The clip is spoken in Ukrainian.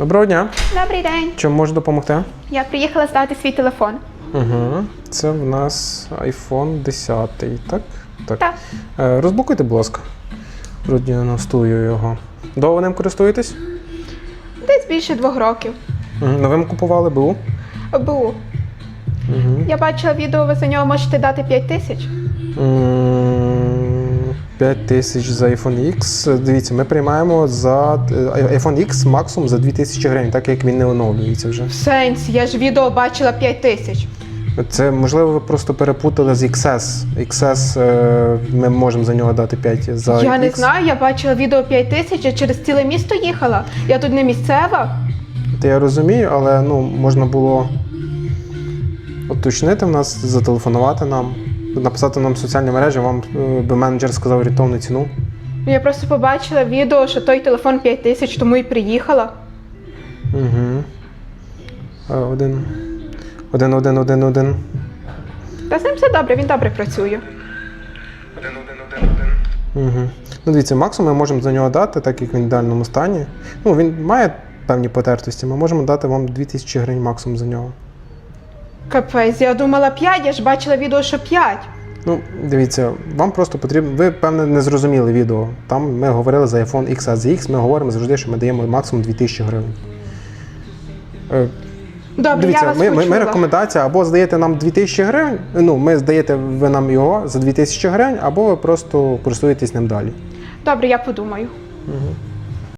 Доброго дня. Добрий день. Чим можу допомогти? Я приїхала здати свій телефон. Угу. Це в нас iPhone 10, так? Так. Так. Е, розблокуйте, будь ласка. Продіагностую його. Довго ним користуєтесь? Десь більше двох років. Угу. Новим купували БУ? БУ. Угу. Я бачила відео, ви за нього можете дати 5 тисяч. 5 тисяч за iPhone X. Дивіться, ми приймаємо за е, iPhone X максимум за 2000 гривень, так як він не оновлюється вже. В сенсі, я ж відео бачила 5 тисяч. Це можливо ви просто перепутали з XS. XS е, ми можемо за нього дати 5 за я не X. знаю, я бачила відео 5 тисяч, я через ціле місто їхала. Я тут не місцева. Та я розумію, але ну можна було уточнити в нас, зателефонувати нам, написати нам в соціальні мережі, вам е, би менеджер сказав орієнтовну ціну. Я просто побачила відео, що той телефон 5 тисяч, тому і приїхала. Угу. Один. Один, один, один, один. Та з ним все добре, він добре працює. Один, один, один, один. Угу. Ну, дивіться, максимум ми можемо за нього дати, так як він в ідеальному стані. Ну, він має певні потертості, ми можемо дати вам 2000 гривень максимум за нього. Капець, я думала 5, я ж бачила відео, що 5. Ну, дивіться, вам просто потрібно. Ви, певне, не зрозуміли відео. Там ми говорили за iPhone X, а за X ми говоримо завжди, що ми даємо максимум 2000 гривень. Е, Добре, я Дивіться, вас ми, ми, почула. ми рекомендація або здаєте нам 2000 гривень, ну, ми здаєте ви нам його за 2000 гривень, або ви просто користуєтесь ним далі. Добре, я подумаю. Угу.